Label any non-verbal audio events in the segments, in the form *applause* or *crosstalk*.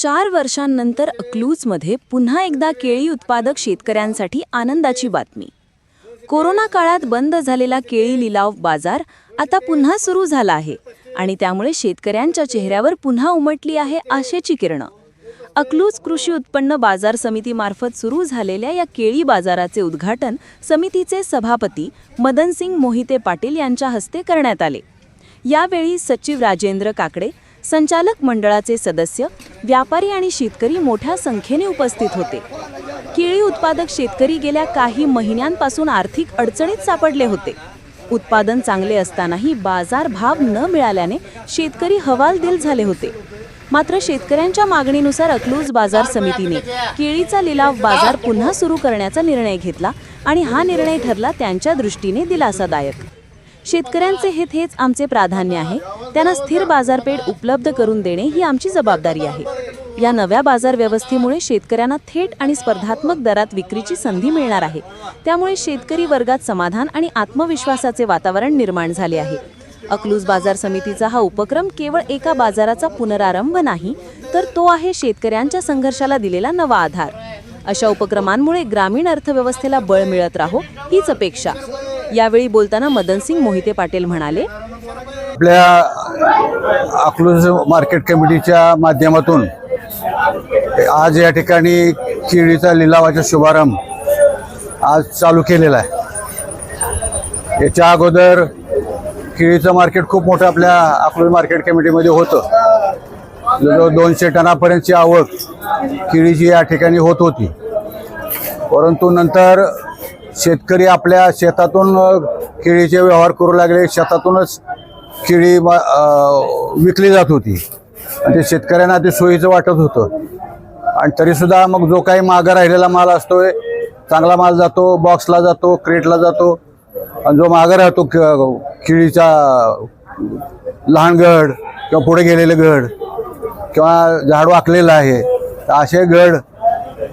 चार वर्षांनंतर अकलूजमध्ये पुन्हा एकदा केळी उत्पादक शेतकऱ्यांसाठी आनंदाची बातमी. कोरोना काळात बंद झालेला केळी लिलाव बाजार आता पुन्हा सुरू झाला आहे आणि त्यामुळे शेतकऱ्यांच्या चेहऱ्यावर पुन्हा उमटली आहे आशेची किरणं. अकलूज कृषी उत्पन्न बाजार समितीमार्फत सुरू झालेल्या या केळी बाजाराचे उद्घाटन समितीचे सभापती मदनसिंग मोहिते पाटील यांच्या हस्ते करण्यात आले. यावेळी सचिव राजेंद्र काकडे संचालक मंडळाचे सदस्य व्यापारी आणि शेतकरी मोठ्या संख्येने उपस्थित होते. केळी उत्पादक शेतकरी गेल्या काही महिन्यांपासून आर्थिक अडचणीत सापडले होते. उत्पादन चांगले असतानाही बाजार भाव न मिळाल्याने शेतकरी हवालदिल झाले होते. मात्र शेतकऱ्यांच्या मागणीनुसार अकलूज बाजार समितीने केळीचा लिलाव बाजार पुन्हा सुरू करण्याचा निर्णय घेतला आणि हा निर्णय ठरला त्यांच्या दृष्टीने दिलासादायक. शेतकऱ्यांचे हित हेच आमचे प्राधान्य आहे. त्यांना स्थिर बाजारपेठ उपलब्ध करून देणे ही आमची जबाबदारी आहे. या नव्या बाजार व्यवस्थेमुळे शेतकऱ्यांना थेट आणि स्पर्धात्मक दरात विक्रीची संधी मिळणार आहे. त्यामुळे शेतकरी वर्गात समाधान आणि आत्मविश्वासाचे वातावरण निर्माण झाले आहे. अकलूज बाजार समितीचा हा उपक्रम केवळ एका बाजाराचा पुनरारंभ नाही तर तो आहे शेतकऱ्यांच्या संघर्षाला दिलेला नवा आधार. अशा उपक्रमांमुळे ग्रामीण अर्थव्यवस्थेला बळ मिळत राहो हीच अपेक्षा. यावेळी बोलताना मदनसिंग मोहिते पाटील म्हणाले आपल्या अकलूज मार्केट कमिटीच्या माध्यमातून आज या ठिकाणी केळीचा लिलावाचा शुभारंभ आज चालू केलेला आहे. याच्या अगोदर केळीचं मार्केट खूप मोठं आपल्या अकलूज मार्केट कमिटीमध्ये होतं. जवळजवळ दोनशे टनापर्यंतची आवक केळीची या ठिकाणी होत होती. परंतु नंतर शेतकरी आपल्या शेतातून केळीचे व्यवहार करू लागले. शेतातूनच केळी विकली जात होती. आणि ते शेतकऱ्यांना ते सोयीचं वाटत होतं. आणि तरीसुद्धा मग जो काही मागं राहिलेला माल असतोय चांगला माल जातो बॉक्सला जातो क्रेटला जातो. आणि जो मागं राहतो क- केळीचा लहान गड किंवा पुढे गेलेले गड किंवा झाड वाकलेलं आहे तर असे गड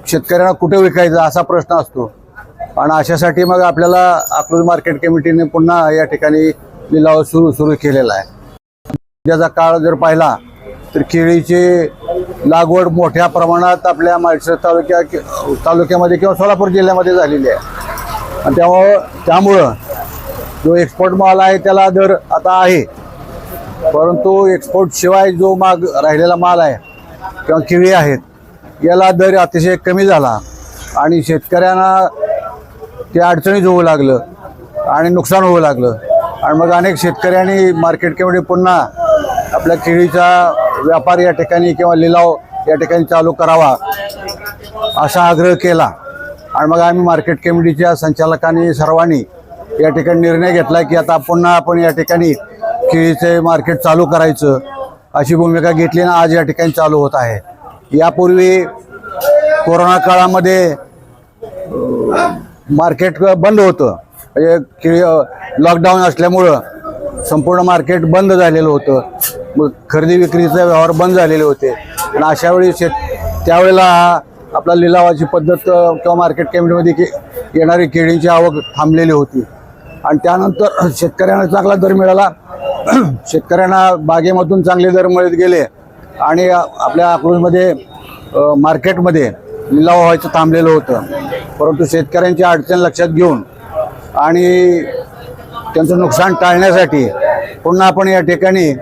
शेतकऱ्यांना कुठे विकायचं असा प्रश्न असतो. आणि अशासाठी मग आपल्याला अकलूज मार्केट कमिटीने पुन्हा या ठिकाणी लिलाव सुरू सुरू केलेला आहे. सध्याचा काळ जर पाहिला तर केळीची लागवड मोठ्या प्रमाणात आपल्या माळशेर तालुक्या तालुक्यामध्ये किंवा सोलापूर जिल्ह्यामध्ये झालेली आहे. आणि त्यामुळं त्यामुळं जो एक्सपोर्ट माल आहे त्याला दर आता आहे. परंतु एक्सपोर्ट शिवाय जो माग राहिलेला माल आहे किंवा केळी आहेत याला दर अतिशय कमी झाला. आणि शेतकऱ्यांना ते अडचणीत होऊ लागलं आणि नुकसान होऊ लागलं. आणि मग अनेक शेतकऱ्यांनी मार्केट कमिटी पुन्हा आपल्या केळीचा व्यापार या ठिकाणी किंवा लिलाव या ठिकाणी चालू करावा असा आग्रह केला. आणि मग आम्ही मार्केट कमिटीच्या संचालकांनी सर्वांनी या ठिकाणी निर्णय घेतला की आता पुन्हा आपण या ठिकाणी केळीचे मार्केट चालू करायचं अशी भूमिका घेतली ना आज या ठिकाणी चालू होत आहे. यापूर्वी कोरोना काळामध्ये मार्केट बंद होतं. म्हणजे केळी लॉकडाऊन असल्यामुळं संपूर्ण मार्केट बंद झालेलं होतं. मग खरेदी विक्रीचे व्यवहार बंद झालेले होते. आणि अशा वेळी शेत त्यावेळेला आपला लिलावाची पद्धत किंवा मार्केट कमिटीमध्ये के येणारी केळींची आवक थांबलेली होती. आणि त्यानंतर शेतकऱ्यांना चांगला दर मिळाला. *clears throat* शेतकऱ्यांना बागेमधून चांगले दर मिळत गेले. आणि आपल्या अकलूजमध्ये मार्केटमध्ये लिलाव व्हायचं थांबलेलं होतं. परंतु शेतकऱ्यांची अडचण लक्षात घेऊन आणि त्यांचं नुकसान टाळण्यासाठी पुन्हा आपण या ठिकाणी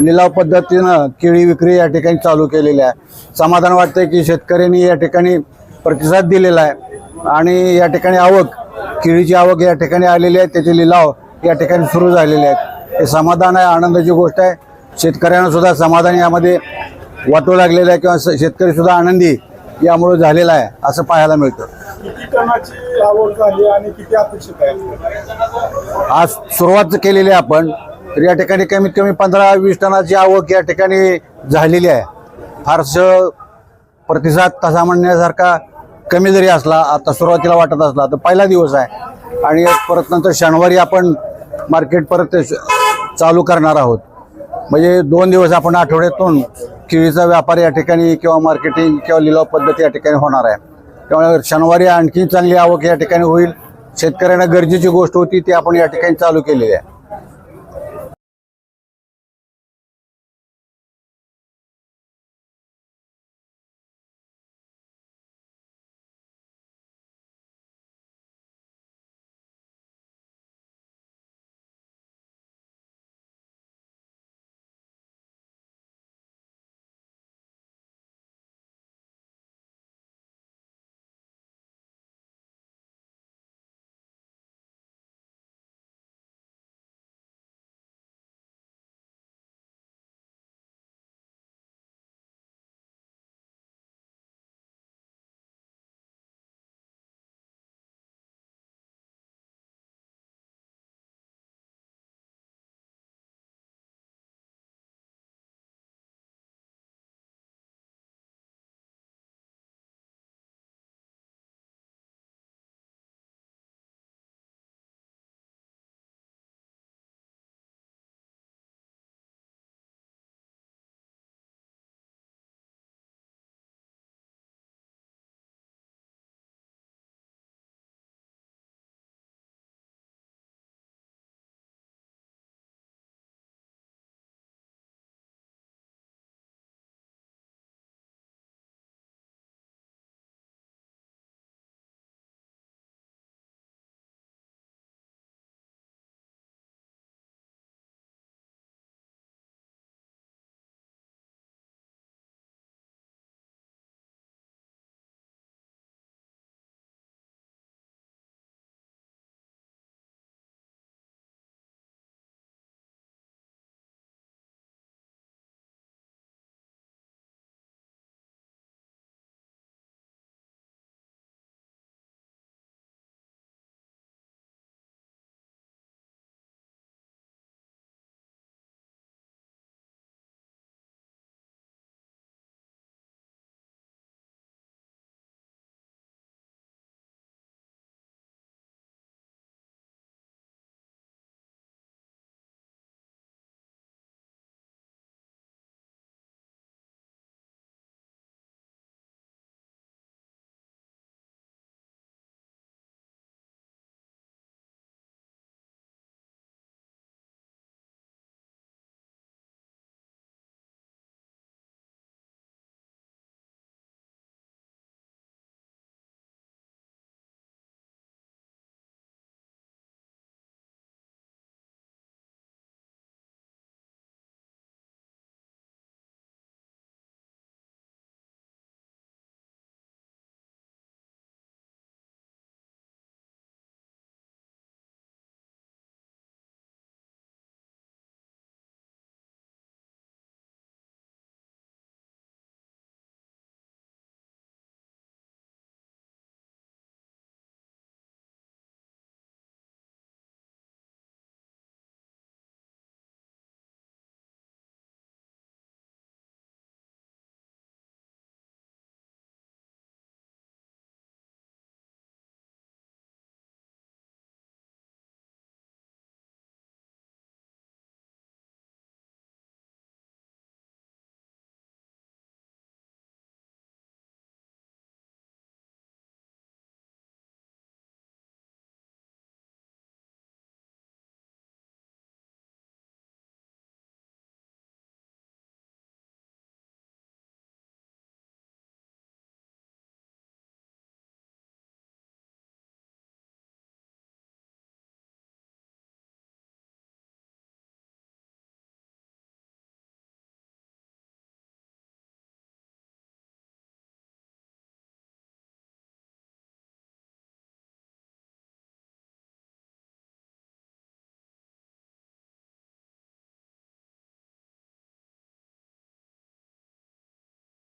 लिलाव पद्धतीनं केळी विक्री या ठिकाणी चालू केलेली आहे. समाधान वाटतंय की शेतकऱ्यांनी या ठिकाणी प्रतिसाद दिलेला आहे आणि या ठिकाणी आवक केळीची आवक या ठिकाणी आलेली आहे त्याचे लिलाव या ठिकाणी सुरू झालेले आहेत. हे समाधान आहे आनंदाची गोष्ट आहे. शेतकऱ्यांना सुद्धा समाधान यामध्ये वाटू लागलेलं आहे किंवा स- शेतकरी सुद्धा आनंदी यामुळे झालेला आहे असं पाहायला मिळतं. किती टनाची झाली आणि किती अपेक्षित आहे? आज सुरुवात केलेली आहे आपण तर या ठिकाणी कमीत कमी पंधरा वीस टनाची आवक या ठिकाणी झालेली आहे. फारसं प्रतिसाद तसा म्हणण्यासारखा कमी जरी असला आता सुरुवातीला वाटत असला तर पहिला दिवस आहे. आणि परत नंतर शनिवारी आपण मार्केट परत चालू करणार आहोत. म्हणजे दोन दिवस आपण आठवड्यातून केळीचा व्यापार या ठिकाणी किंवा मार्केटिंग किंवा लिलाव पद्धती या ठिकाणी होणार आहे. त्यामुळे शनिवारी आणखी चांगली आवक या ठिकाणी होईल. शेतकऱ्यांना गरजेची गोष्ट होती ती आपण या ठिकाणी चालू केलेली आहे.